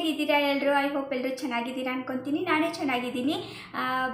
ಹೇಗಿದ್ದೀರಾ ಎಲ್ಲರೂ I hope ಎಲ್ಲರೂ ಚೆನ್ನಾಗಿದ್ದೀರಾ ಅನ್ಕೊತೀನಿ. ನಾನೇ ಚೆನ್ನಾಗಿದ್ದೀನಿ.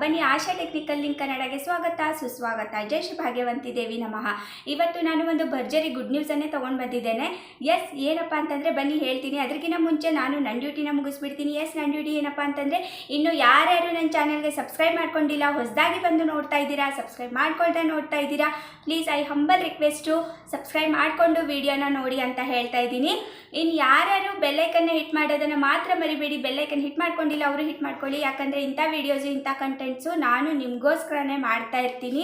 ಬನ್ನಿ, ಆಶಾ ಟೆಕ್ನಿಕಲ್ ಲಿಂಕ್ ಕನ್ನಡಗೆ ಸ್ವಾಗತ, ಸುಸ್ವಾಗತ. ಜೈ ಶ್ರೀ ಭಾಗ್ಯವಂತಿ ದೇವಿ ನಮಃ. ಇವತ್ತು ನಾನು ಒಂದು ಭರ್ಜರಿ ಗುಡ್ ನ್ಯೂಸನ್ನೇ ತೊಗೊಂಡು ಬಂದಿದ್ದೇನೆ. ಎಸ್ ಏನಪ್ಪ ಅಂತಂದರೆ ಬನ್ನಿ ಹೇಳ್ತೀನಿ. ಅದಕ್ಕಿಂತ ಮುಂಚೆ ನಾನು ನನ್ನ ಡ್ಯೂಟಿನ ಮುಗಿಸ್ಬಿಡ್ತೀನಿ. ಎಸ್ ನನ್ನ ಡ್ಯೂಟಿ ಏನಪ್ಪ ಅಂತಂದರೆ ಇನ್ನು ಯಾರ್ಯಾರು ನನ್ನ ಚಾನಲ್ಗೆ ಸಬ್ಸ್ಕ್ರೈಬ್ ಮಾಡ್ಕೊಂಡಿಲ್ಲ, ಹೊಸದಾಗಿ ಬಂದು ನೋಡ್ತಾ ಇದ್ದೀರಾ ಸಬ್ಸ್ಕ್ರೈಬ್ ಮಾಡ್ಕೊಳ್ತಾ ನೋಡ್ತಾ ಇದ್ದೀರಾ please I humble request subscribe ಮಾಡಿಕೊಂಡು ವಿಡಿಯೋನ ನೋಡಿ ಅಂತ ಹೇಳ್ತಾ ಇದ್ದೀನಿ. ಇನ್ನು ಯಾರ್ಯಾರು ಬೆಲ್ಲೈಕನ್ನ ಹಿಟ್ ಮಾಡೋದನ್ನು ಮಾತ್ರ ಮರಿಬೇಡಿ ಬೆಲ್ಲೈಕನ್ ಹಿಟ್ ಮಾಡ್ಕೊಂಡಿಲ್ಲ, ಅವರು ಹಿಟ್ ಮಾಡ್ಕೊಳ್ಳಿ. ಯಾಕಂದರೆ ಇಂಥ ವೀಡಿಯೋಸು ಇಂಥ ಕಂಟೆಂಟ್ಸು ನಾನು ನಿಮಗೋಸ್ಕರನೇ ಮಾಡ್ತಾ ಇರ್ತೀನಿ.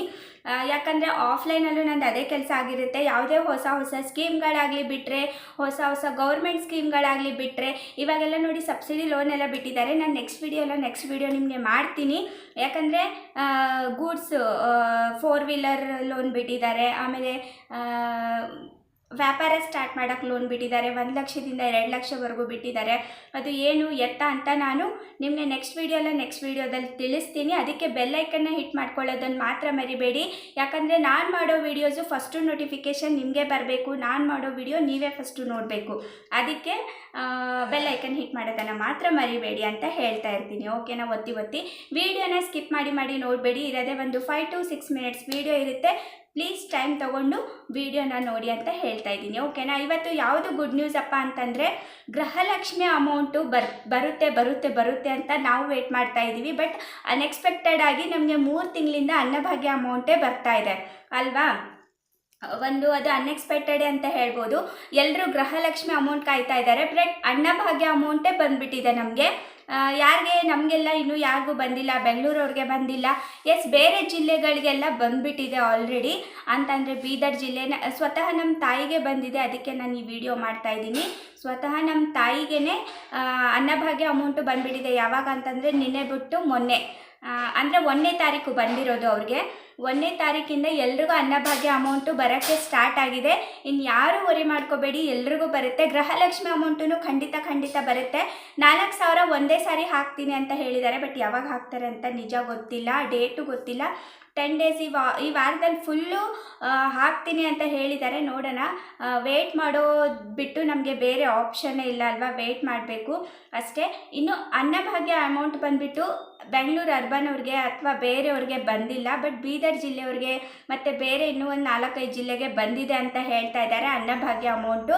ಯಾಕಂದರೆ ಆಫ್ಲೈನಲ್ಲೂ ನಂದು ಅದೇ ಕೆಲಸ ಆಗಿರುತ್ತೆ. ಯಾವುದೇ ಹೊಸ ಹೊಸ ಸ್ಕೀಮ್ಗಳಾಗಲಿ ಬಿಟ್ಟರೆ ಹೊಸ ಹೊಸ ಗೌರ್ಮೆಂಟ್ ಸ್ಕೀಮ್ಗಳಾಗಲಿ ಬಿಟ್ಟರೆ ಇವಾಗೆಲ್ಲ ನೋಡಿ ಸಬ್ಸಿಡಿ ಲೋನ್ ಎಲ್ಲ ಬಿಟ್ಟಿದ್ದಾರೆ. ನಾನು ನೆಕ್ಸ್ಟ್ ವೀಡಿಯೋ ಎಲ್ಲ ನೆಕ್ಸ್ಟ್ ವೀಡಿಯೋ ನಿಮಗೆ ಮಾಡ್ತೀನಿ. ಯಾಕಂದರೆ ಗೂಡ್ಸ್ ಫೋರ್ ವೀಲರ್ ಲೋನ್ ಬಿಟ್ಟಿದ್ದಾರೆ. ಆಮೇಲೆ ವ್ಯಾಪಾರ ಸ್ಟಾರ್ಟ್ ಮಾಡೋಕ್ಕೆ ಲೋನ್ ಬಿಟ್ಟಿದ್ದಾರೆ, ಒಂದು ಲಕ್ಷದಿಂದ ಎರಡು ಲಕ್ಷವರೆಗೂ ಬಿಟ್ಟಿದ್ದಾರೆ. ಅದು ಏನು ಎತ್ತ ಅಂತ ನಾನು ನಿಮಗೆ ನೆಕ್ಸ್ಟ್ ವೀಡಿಯೋಲ್ಲ ನೆಕ್ಸ್ಟ್ ವೀಡಿಯೋದಲ್ಲಿ ತಿಳಿಸ್ತೀನಿ. ಅದಕ್ಕೆ ಬೆಲ್ಲೈಕನ್ನ ಹಿಟ್ ಮಾಡ್ಕೊಳ್ಳೋದನ್ನು ಮಾತ್ರ ಮರಿಬೇಡಿ. ಯಾಕಂದರೆ ನಾನು ಮಾಡೋ ವೀಡಿಯೋಸು ಫಸ್ಟು ನೋಟಿಫಿಕೇಷನ್ ನಿಮಗೆ ಬರಬೇಕು. ನಾನು ಮಾಡೋ ವೀಡಿಯೋ ನೀವೇ ಫಸ್ಟು ನೋಡಬೇಕು. ಅದಕ್ಕೆ ಬೆಲ್ಲೈಕನ್ ಹಿಟ್ ಮಾಡೋದನ್ನು ಮಾತ್ರ ಮರಿಬೇಡಿ ಅಂತ ಹೇಳ್ತಾ ಇರ್ತೀನಿ. ಓಕೆನಾ ಒತ್ತಿ ಒತ್ತಿ. ವೀಡಿಯೋನ ಸ್ಕಿಪ್ ಮಾಡಿ ಮಾಡಿ ನೋಡಬೇಡಿ. ಇರೋದೇ ಒಂದು five to six minutes video ಇರುತ್ತೆ. ಪ್ಲೀಸ್ ಟೈಮ್ ತೊಗೊಂಡು ವಿಡಿಯೋನ ನೋಡಿ ಅಂತ ಹೇಳ್ತಾ ಇದ್ದೀನಿ ಓಕೆನಾ ಇವತ್ತು ಯಾವುದು ಗುಡ್ ನ್ಯೂಸ್ ಅಪ್ಪ ಅಂತಂದರೆ ಗೃಹಲಕ್ಷ್ಮಿ ಅಮೌಂಟು ಬರ್, ಬರುತ್ತೆ ಬರುತ್ತೆ ಬರುತ್ತೆ ಅಂತ ನಾವು ವೇಟ್ ಮಾಡ್ತಾ ಇದ್ದೀವಿ ಬಟ್ ಅನ್ಎಕ್ಸ್ಪೆಕ್ಟೆಡ್ ಆಗಿ ನಮಗೆ ಮೂರು ತಿಂಗಳಿಂದ ಅನ್ನಭಾಗ್ಯ ಅಮೌಂಟೇ ಬರ್ತಾ ಇದೆ, ಅಲ್ವಾ? ಒಂದು ಅದು ಅನ್ಎಕ್ಸ್ಪೆಕ್ಟೆಡ್ ಅಂತ ಹೇಳ್ಬೋದು. ಎಲ್ಲರೂ ಗೃಹಲಕ್ಷ್ಮಿ ಅಮೌಂಟ್ ಕಾಯ್ತಾ ಇದ್ದಾರೆ ಬಟ್ ಅನ್ನಭಾಗ್ಯ ಅಮೌಂಟೇ ಬಂದುಬಿಟ್ಟಿದೆ ನಮಗೆ. ಯಾರಿಗೆ? ನಮಗೆಲ್ಲ ಇನ್ನೂ ಯಾರಿಗೂ ಬಂದಿಲ್ಲ. ಬೆಂಗಳೂರವ್ರಿಗೆ ಬಂದಿಲ್ಲ. ಎಸ್ ಬೇರೆ ಜಿಲ್ಲೆಗಳಿಗೆಲ್ಲ ಬಂದುಬಿಟ್ಟಿದೆ ಆಲ್ರೆಡಿ ಅಂತಂದರೆ ಬೀದರ್ ಜಿಲ್ಲೆ ಸ್ವತಃ ನಮ್ಮ ತಾಯಿಗೆ ಬಂದಿದೆ. ಅದಕ್ಕೆ ನಾನು ಈ ವಿಡಿಯೋ ಮಾಡ್ತಾ ಇದ್ದೀನಿ. ಸ್ವತಃ ನಮ್ಮ ತಾಯಿಗೆ ಅನ್ನಭಾಗ್ಯ ಅಮೌಂಟು ಬಂದುಬಿಟ್ಟಿದೆ. ಯಾವಾಗ ಅಂತಂದರೆ ನಿನ್ನೆ ಬಿಟ್ಟು ಮೊನ್ನೆ. ಅಂದರೆ ಒಂದನೇ ತಾರೀಕು ಬಂದಿರೋದು ಅವ್ರಿಗೆ. ಒಂದನೇ ತಾರೀಕಿಂದ ಎಲ್ರಿಗೂ ಅನ್ನಭಾಗ್ಯ ಅಮೌಂಟು ಬರೋಕ್ಕೆ ಸ್ಟಾರ್ಟ್ ಆಗಿದೆ. ಇನ್ನು ಯಾರು ವರಿ ಮಾಡ್ಕೋಬೇಡಿ, ಎಲ್ರಿಗೂ ಬರುತ್ತೆ. ಗೃಹಲಕ್ಷ್ಮಿ ಅಮೌಂಟು ಖಂಡಿತ ಖಂಡಿತ ಬರುತ್ತೆ. ನಾಲ್ಕು ಸಾವಿರ ಒಂದೇ ಸಾರಿ ಹಾಕ್ತೀನಿ ಅಂತ ಹೇಳಿದ್ದಾರೆ ಬಟ್ ಯಾವಾಗ ಹಾಕ್ತಾರೆ ಅಂತ ನಿಜ ಗೊತ್ತಿಲ್ಲ ಡೇಟು ಗೊತ್ತಿಲ್ಲ. ಟೆನ್ ಡೇಸ್ ಈ ವಾ, ಈ ವಾರದಲ್ಲಿ ಫುಲ್ಲು ಹಾಕ್ತೀನಿ ಅಂತ ಹೇಳಿದ್ದಾರೆ. ನೋಡೋಣ. ವೇಟ್ ಮಾಡೋದು ಬಿಟ್ಟು ನಮಗೆ ಬೇರೆ ಆಪ್ಷನ್ನೇ ಇಲ್ಲ ಅಲ್ವಾ? ವೇಟ್ ಮಾಡಬೇಕು ಅಷ್ಟೇ. ಇನ್ನು ಅನ್ನಭಾಗ್ಯ ಅಮೌಂಟ್ ಬಂದುಬಿಟ್ಟು ಬೆಂಗಳೂರು ಅರ್ಬನ್ ಅವ್ರಿಗೆ ಅಥವಾ ಬೇರೆಯವ್ರಿಗೆ ಬಂದಿಲ್ಲ. ಬಟ್ ಬೀದರ್ ಜಿಲ್ಲೆಯವ್ರಿಗೆ ಮತ್ತು ಬೇರೆ ಇನ್ನೂ ಒಂದು ನಾಲ್ಕೈದು ಜಿಲ್ಲೆಗೆ ಬಂದಿದೆ ಅಂತ ಹೇಳ್ತಾ ಇದ್ದಾರೆ ಅನ್ನಭಾಗ್ಯ ಅಮೌಂಟು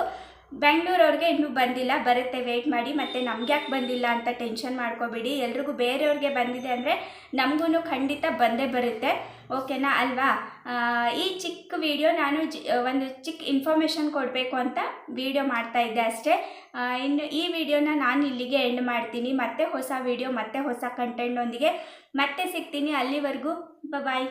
ಬೆಂಗಳೂರವ್ರಿಗೆ ಇನ್ನೂ ಬಂದಿಲ್ಲ. ಬರುತ್ತೆ ವೆಯ್ಟ್ ಮಾಡಿ. ಮತ್ತು ನಮ್ಗೆ ಯಾಕೆ ಬಂದಿಲ್ಲ ಅಂತ ಟೆನ್ಷನ್ ಮಾಡ್ಕೋಬೇಡಿ. ಎಲ್ರಿಗೂ ಬೇರೆಯವ್ರಿಗೆ ಬಂದಿದೆ ಅಂದರೆ ನಮಗೂ ಖಂಡಿತ ಬಂದೇ ಬರುತ್ತೆ. ಓಕೆನಾ ಅಲ್ವಾ? ಈ ಚಿಕ್ಕ ವಿಡಿಯೋ ನಾನು ಒಂದು ಚಿಕ್ಕ ಇನ್ಫಾರ್ಮೇಷನ್ ಕೊಡಬೇಕು ಅಂತ ವಿಡಿಯೋ ಮಾಡ್ತಾ ಇದ್ದೆ ಅಷ್ಟೇ. ಇನ್ನು ಈ ವಿಡಿಯೋನ ನಾನು ಇಲ್ಲಿಗೆ ಎಂಡ್ ಮಾಡ್ತೀನಿ. ಮತ್ತೆ ಹೊಸ ವಿಡಿಯೋ ಮತ್ತೆ ಹೊಸ ಕಂಟೆಂಟ್ನೊಂದಿಗೆ ಮತ್ತೆ ಸಿಗ್ತೀನಿ. ಅಲ್ಲಿವರೆಗೂ ಬಾಯ್